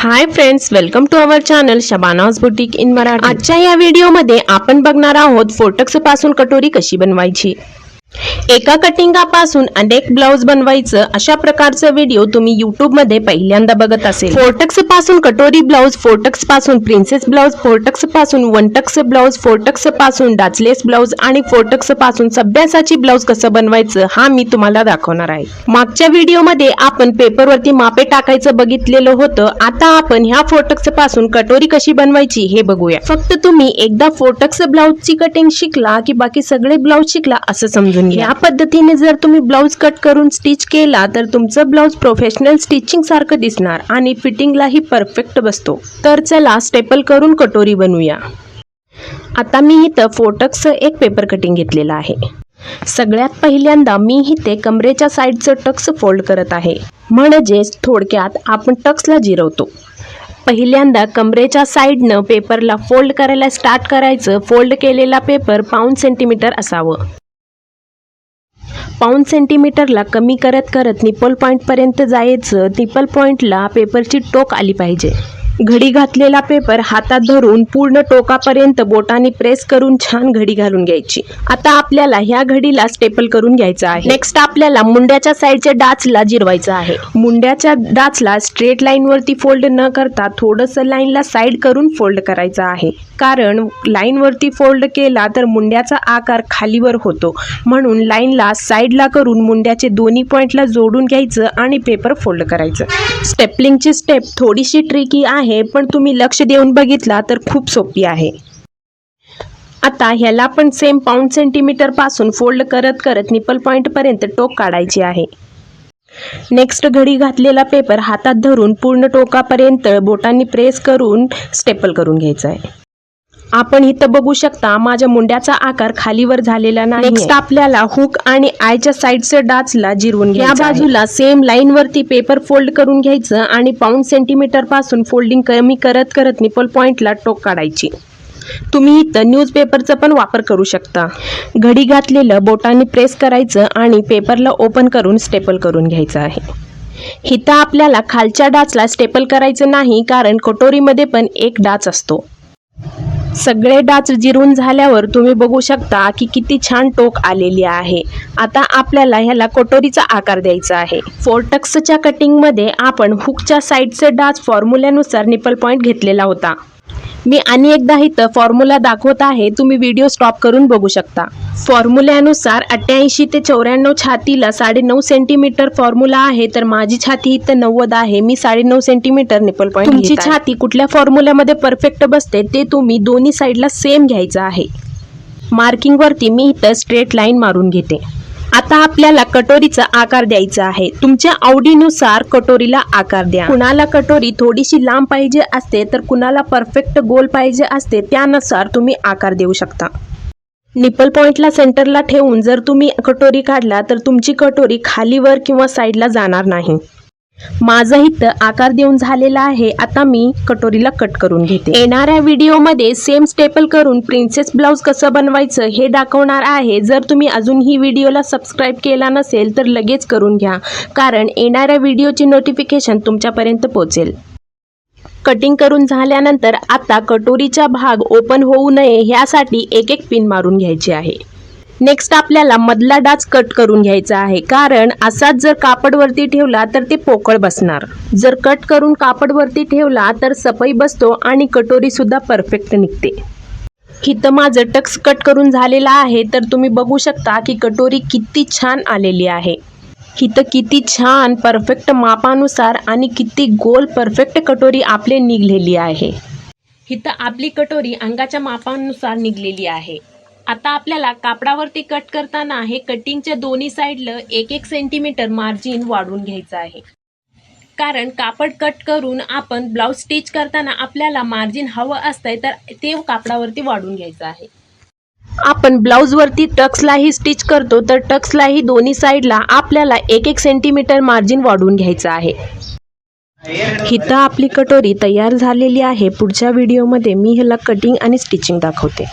Hi friends welcome to our channel Shabanaz boutique in Marathi आजच्या या व्हिडिओमध्ये आपण बघणार आहोत फोटक्सपासून कटोरी कशी बनवायची? एका कटिंगापासून अनेक ब्लाउज बनवायचं अशा प्रकारचं व्हिडिओ तुम्ही युट्यूबमध्ये पहिल्यांदा बघत असेल. फोर्टक्सपासून कटोरी ब्लाउज फोर्टक्सपासून प्रिन्सेस ब्लाउज फोर्टक्सपासून वनटक्स ब्लाउज फोर्टक्सपासून डाचलेस ब्लाउज आणि फोर्टक्सपासून सभ्यासाची ब्लाउज कसं बनवायचं हा मी तुम्हाला दाखवणार आहे. मागच्या व्हिडिओमध्ये आपण पेपरवरती मापे टाकायचं बघितलेलं होतं. आता आपण ह्या फोर्टक्सपासून कटोरी कशी बनवायची हे बघूया. फक्त तुम्ही एकदा फोर्टक्स ब्लाउजची कटिंग शिकला की बाकी सगळे ब्लाउज शिकला असं समजून घ्या या पद्धतीने जर तुम्ही ब्लाउज कट करून स्टिच केला तर तुमचं ब्लाउज प्रोफेशनल स्टिचिंग सारखं दिसणार आणि फिटिंगलाही परफेक्ट बसतो. तर चला स्टेपल करून कटोरी बनवूया. आता मी इथं फोटक्सचं एक पेपर कटिंग घेतलेलं आहे. सगळ्यात पहिल्यांदा मी इथे कमरेच्या साईडचं टक्स फोल्ड करत आहे. म्हणजेच थोडक्यात आपण टक्सला जिरवतो. पहिल्यांदा कमरेच्या साईडनं पेपरला फोल्ड करायला स्टार्ट करायचं. फोल्ड केलेला पेपर पाऊन सेंटीमीटर असावं. पाऊन सेंटीमीटरला कमी करत करत निपल पॉईंटपर्यंत जायचं निपल पॉईंटला पेपरची टोक आली पाहिजे. घडी घातलेला पेपर हातात धरून पूर्ण टोकापर्यंत बोटाने प्रेस करून छान घडी घालून घ्यायची. आता आपल्याला ह्या घडीला स्टेपल करून घ्यायचं आहे. नेक्स्ट आपल्याला मुंड्याच्या साईडच्या डाचला जिरवायचं आहे. मुंड्याच्या डाचला स्ट्रेट लाईनवरती फोल्ड न करता थोडंसं लाईनला साईड करून फोल्ड करायचं आहे. कारण लाईनवरती फोल्ड केला तर मुंड्याचा आकार खालीवर होतो. म्हणून लाईनला साईडला करून मुंड्याचे दोन्ही पॉईंटला जोडून घ्यायचं आणि पेपर फोल्ड करायचं. स्टेपलिंगची स्टेप थोडीशी ट्रिकी आहे. पण तुम्ही लक्ष देऊन बघितला तर खूप सोपी आहे. आता ह्याला पण सेम पाऊंड सेंटीमीटरपासून फोल्ड करत करत निपल पॉईंटपर्यंत टोक काढायची आहे. नेक्स्ट घडी घातलेला पेपर हातात धरून पूर्ण टोकापर्यंत बोटांनी प्रेस करून स्टेपल करून घ्यायचं आहे. आपण इथं बघू शकता माझ्या मुंड्याचा आकार खालीवर झालेला नाही नेक्स्ट आपल्याला हुक आणि आयच्या साईडचं डाचला जिरवून घ्या बाजूला सेम लाईन वरती पेपर फोल्ड करून घ्यायचं आणि पाऊंड सेंटीमीटरपासून फोल्डिंग कमी करत करत निपल पॉइंटला टोक काढायची. तुम्ही इथं न्यूजपेपरचा पण वापर करू शकता. घडी घातलेलं बोटाने प्रेस करायचं आणि पेपरला ओपन करून स्टेपल करून घ्यायचं आहे. इथं आपल्याला खालच्या डाचला स्टेपल करायचं नाही कारण कटोरीमध्ये पण एक डाच असतो. सगळे डाच जिरून झाल्यावर तुम्ही बघू शकता की किती छान टोक आलेली आहे. आता आपल्याला ह्याला कटोरीचा आकार द्यायचा आहे. फोर्टक्सच्या कटिंगमध्ये आपण हुकच्या साईडचे डाच फॉर्म्युल्यानुसार निपल पॉईंट घेतलेला होता. मी आणि एकदा इथं फॉर्म्युला दाखवत आहे तुम्ही व्हिडिओ स्टॉप करून बघू शकता. फॉर्म्युल्यानुसार अठ्ठ्याऐंशी ते चौऱ्याण्णव छातीला साडेनऊ सेंटीमीटर फॉर्म्युला आहे तर माझी छाती इथं नव्वद आहे मी साडेनऊ सेंटीमीटर निपल पॉईंट तुमची छाती कुठल्या फॉर्म्युल्यामध्ये परफेक्ट बसते ते तुम्ही दोन्ही साईडला सेम घ्यायचं आहे. मार्किंगवरती मी इथं स्ट्रेट लाईन मारून घेते. आता आपल्याला कटोरीचा आकार द्यायचा आहे. तुमच्या आवडीनुसार कटोरीला आकार द्या. कुणाला कटोरी थोडीशी लांब पाहिजे असते तर कुणाला परफेक्ट गोल पाहिजे असते त्यानुसार तुम्ही आकार देऊ शकता. निपल पॉइंटला सेंटरला ठेवून जर तुम्ही कटोरी काढला तर तुमची कटोरी खालीवर किंवा साईडला जाणार नाही. माझं इथं आकार देऊन झालेला आहे आता मी कटोरीला कट करून घेते. येणाऱ्या व्हिडिओमध्ये सेम स्टेपल करून प्रिन्सेस ब्लाऊज कसं बनवायचं हे दाखवणार आहे. जर तुम्ही अजून ही व्हिडिओला सबस्क्राईब केला नसेल तर लगेच करून घ्या. कारण येणाऱ्या व्हिडिओची नोटिफिकेशन तुमच्यापर्यंत पोहोचेल. कटिंग करून झाल्यानंतर आता कटोरीचा भाग ओपन होऊ नये ह्यासाठी एक एक पिन मारून घ्यायची आहे. नेक्स्ट आपल्याला मधला डाच कट करून घ्यायचा आहे. कारण असाच जर कापडवरती ठेवला तर ते पोकळ बसणार. जर कट करून कापडवरती ठेवला तर सफाई बसतो आणि कटोरी सुद्धा परफेक्ट निघते. इथं माझं टक्स कट करून झालेलं आहे तर तुम्ही बघू शकता की कटोरी किती छान आलेली आहे. इथं किती छान परफेक्ट मापानुसार आणि किती गोल परफेक्ट कटोरी आपले निघलेली आहे. इथं आपली कटोरी अंगाच्या मापानुसार निघलेली आहे. आता आपल्याला कापडावरती कट करताना हे कटिंगच्या दोन्ही साईडला एक एक सेंटीमीटर मार्जिन वाढवून घ्यायचं आहे. कारण कापड कट करून आपण ब्लाऊज स्टिच करताना आपल्याला मार्जिन हवं असतंय तर ते कापडावरती वाढून घ्यायचं आहे. आपण ब्लाऊजवरती टक्सलाही स्टिच करतो तर टक्सलाही दोन्ही साईडला आपल्याला एक एक सेंटीमीटर मार्जिन वाढवून घ्यायचं आहे. हिथं आपली कटोरी तयार झालेली आहे. पुढच्या व्हिडिओमध्ये मी ह्याला कटिंग आणि स्टिचिंग दाखवते.